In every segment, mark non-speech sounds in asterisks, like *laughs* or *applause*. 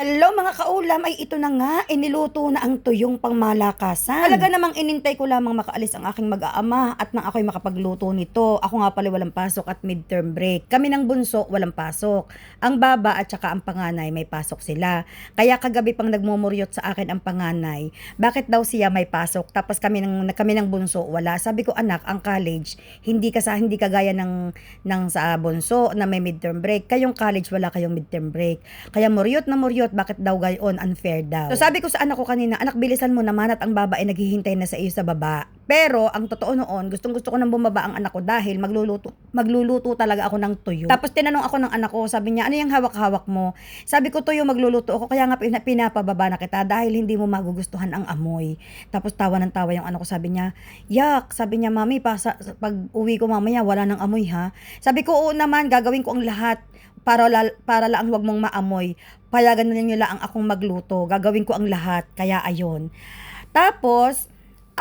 Hello mga kaulam, ay ito na nga, iniluto na ang tuyong pangmalakasan. Talaga namang inintay ko lamang makaalis ang aking mag-aama at nang ako'y makapagluto nito. Ako nga pala walang pasok at midterm break. Kami ng bunso walang pasok. Ang baba at saka ang panganay may pasok sila. Kaya kagabi pang nagmumuryot sa akin ang panganay, bakit daw siya may pasok tapos kami ng kami ng bunso wala. Sabi ko anak, ang college hindi ka sa hindi kagaya ng ng sa bunso na may midterm break. Kayong college wala kayong midterm break. Kaya muryot na muryot bakit daw gayon unfair daw. So sabi ko sa anak ko kanina, anak bilisan mo naman at ang baba ay naghihintay na sa iyo sa baba. Pero ang totoo noon, gustong gusto ko nang bumaba ang anak ko dahil magluluto magluluto talaga ako ng tuyo. Tapos tinanong ako ng anak ko, sabi niya, ano yung hawak-hawak mo? Sabi ko tuyo magluluto ako kaya nga pina- pinapababa na kita dahil hindi mo magugustuhan ang amoy. Tapos tawa ng tawa yung anak ko, sabi niya, yak, sabi niya, mami, pa, pag uwi ko mamaya, wala nang amoy ha. Sabi ko, oo naman, gagawin ko ang lahat para, la, para lang huwag mong maamoy. Payagan na ninyo lang akong magluto. Gagawin ko ang lahat. Kaya ayon. Tapos,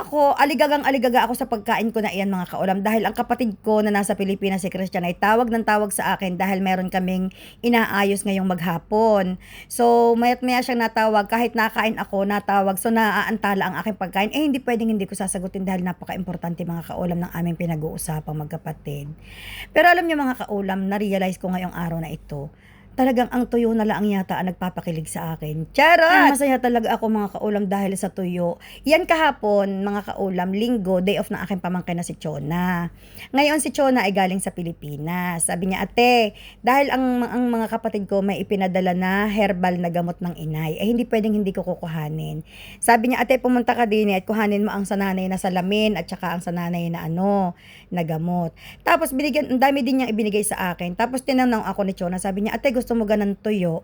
ako, aligagang aligaga ako sa pagkain ko na iyan mga kaulam dahil ang kapatid ko na nasa Pilipinas si Christian ay tawag ng tawag sa akin dahil meron kaming inaayos ngayong maghapon. So, mayat maya siyang natawag kahit nakain ako, natawag. So, naaantala ang aking pagkain. Eh, hindi pwedeng hindi ko sasagutin dahil napaka-importante mga kaulam ng aming pinag-uusapang magkapatid. Pero alam niyo mga kaulam, na-realize ko ngayong araw na ito, talagang ang tuyo na lang yata ang nagpapakilig sa akin. Charot! Masaya talaga ako mga kaulam dahil sa tuyo. Yan kahapon, mga kaulam, linggo, day off ng aking pamangkin na si Chona. Ngayon si Chona ay galing sa Pilipinas. Sabi niya, ate, dahil ang, ang mga kapatid ko may ipinadala na herbal na gamot ng inay, eh hindi pwedeng hindi ko kukuhanin. Sabi niya, ate, pumunta ka din at kuhanin mo ang sananay na salamin at saka ang sananay na ano, na gamot. Tapos binigyan, ang dami din niyang ibinigay sa akin. Tapos tinanong ako ni Chona, sabi niya, ate, gusto mo ganang tuyo?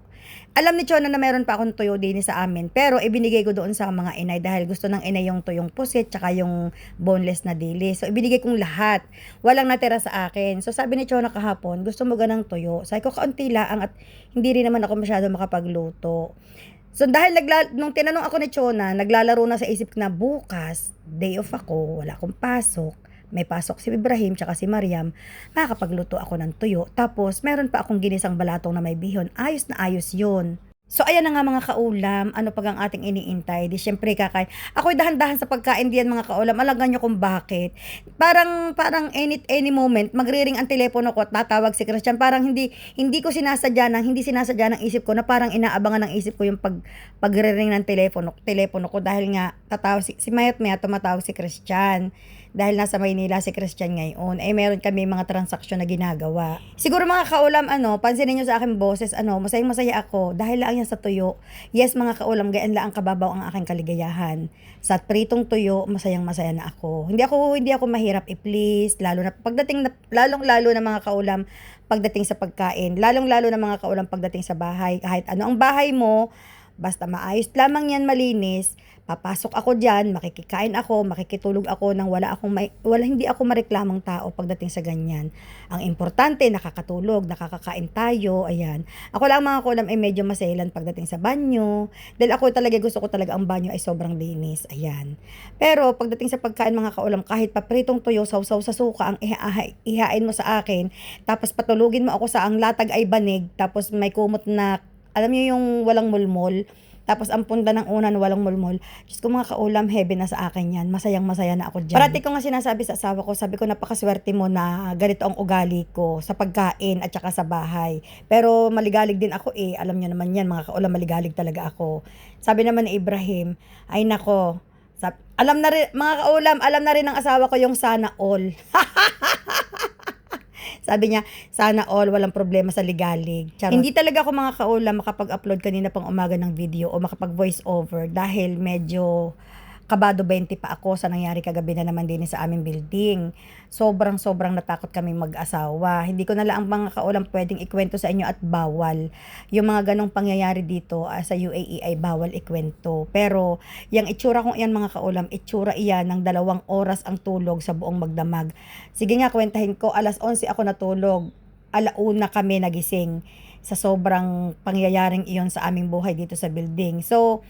Alam ni Chona na meron pa akong tuyo din sa amin, pero ibinigay ko doon sa mga inay dahil gusto ng inay yung tuyong pusit tsaka yung boneless na dili. So ibinigay kong lahat. Walang natira sa akin. So sabi ni Chona kahapon, gusto mo ganang tuyo? Sabi ko, kaunti lang at hindi rin naman ako masyado makapagluto. So dahil nagla- nung tinanong ako ni Chona, naglalaro na sa isip na bukas, day off ako, wala akong pasok may pasok si Ibrahim tsaka si Mariam, makakapagluto ako ng tuyo. Tapos, meron pa akong ginisang balatong na may bihon. Ayos na ayos yun. So, ayan na nga mga kaulam, ano pag ang ating iniintay. Di syempre kakain. Ako'y dahan-dahan sa pagkain diyan mga kaulam. Alagan nyo kung bakit. Parang, parang any, any moment, magriring ang telepono ko at tatawag si Christian. Parang hindi, hindi ko sinasadya ng, hindi sinasadya ng isip ko na parang inaabangan ng isip ko yung pag, pagriring ng telepono, telepono ko dahil nga tatawag si, si Mayat Maya tumatawag si Christian dahil nasa Maynila si Christian ngayon, ay meron kami mga transaksyon na ginagawa. Siguro mga kaulam, ano, pansinin nyo sa aking boses, ano, masayang masaya ako dahil lang yan sa tuyo. Yes, mga kaulam, gayan lang ang kababaw ang aking kaligayahan. Sa pritong tuyo, masayang masaya na ako. Hindi ako, hindi ako mahirap i-please, lalo na pagdating na, lalong lalo na mga kaulam, pagdating sa pagkain, lalong lalo na mga kaulam pagdating sa bahay, kahit ano ang bahay mo, basta maayos lamang yan malinis, papasok ako diyan, makikikain ako, makikitulog ako nang wala akong may, wala hindi ako mareklamang tao pagdating sa ganyan. Ang importante nakakatulog, nakakakain tayo, ayan. Ako lang mga kulam ay medyo maselan pagdating sa banyo. Dahil ako talaga gusto ko talaga ang banyo ay sobrang linis, ayan. Pero pagdating sa pagkain mga kaulam, kahit papritong tuyo, sausaw sa suka ang iha- ihain mo sa akin, tapos patulugin mo ako sa ang latag ay banig, tapos may kumot na alam niyo yung walang mulmol, tapos ang punta ng unan, walang mulmol. Diyos ko mga kaulam, heaven na sa akin yan. Masayang masaya na ako dyan. Parati ko nga sinasabi sa asawa ko, sabi ko napakaswerte mo na ganito ang ugali ko sa pagkain at saka sa bahay. Pero maligalig din ako eh. Alam niyo naman yan, mga kaulam, maligalig talaga ako. Sabi naman ni Ibrahim, ay nako, sab- alam na rin, mga kaulam, alam na rin ng asawa ko yung sana all. *laughs* Sabi niya, sana all, walang problema sa ligalig. Charot. Hindi talaga ako mga kaulam makapag-upload kanina pang umaga ng video o makapag-voice over dahil medyo kabado 20 pa ako sa nangyari kagabi na naman din sa aming building. Sobrang sobrang natakot kami mag-asawa. Hindi ko na lang ang mga kaulam pwedeng ikwento sa inyo at bawal. Yung mga ganong pangyayari dito uh, sa UAE ay bawal ikwento. Pero yung itsura kong iyan mga kaulam, itsura iyan ng dalawang oras ang tulog sa buong magdamag. Sige nga, kwentahin ko, alas 11 ako natulog. Alauna kami nagising sa sobrang pangyayaring iyon sa aming buhay dito sa building. So,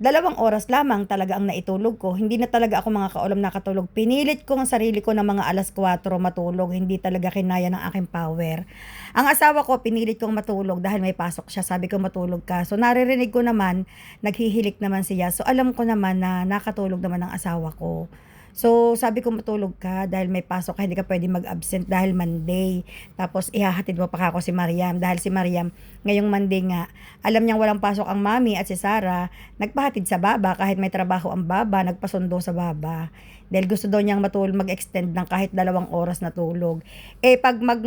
dalawang oras lamang talaga ang naitulog ko. Hindi na talaga ako mga kaulam nakatulog. Pinilit ko ang sarili ko ng mga alas 4 matulog. Hindi talaga kinaya ng aking power. Ang asawa ko, pinilit kong matulog dahil may pasok siya. Sabi ko matulog ka. So naririnig ko naman, naghihilik naman siya. So alam ko naman na nakatulog naman ang asawa ko. So, sabi ko matulog ka dahil may pasok ka, hindi ka pwede mag-absent dahil Monday. Tapos, ihahatid mo pa ako si Mariam. Dahil si Mariam, ngayong Monday nga, alam niyang walang pasok ang mami at si Sarah, nagpahatid sa baba kahit may trabaho ang baba, nagpasundo sa baba. Dahil gusto daw niyang matulog, mag-extend ng kahit dalawang oras na tulog. Eh, pag mag,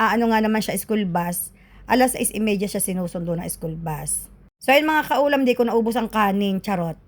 ah, ano nga naman siya, school bus, alas 6.30 siya sinusundo ng school bus. So, ayun mga kaulam, di ko naubos ang kanin, charot.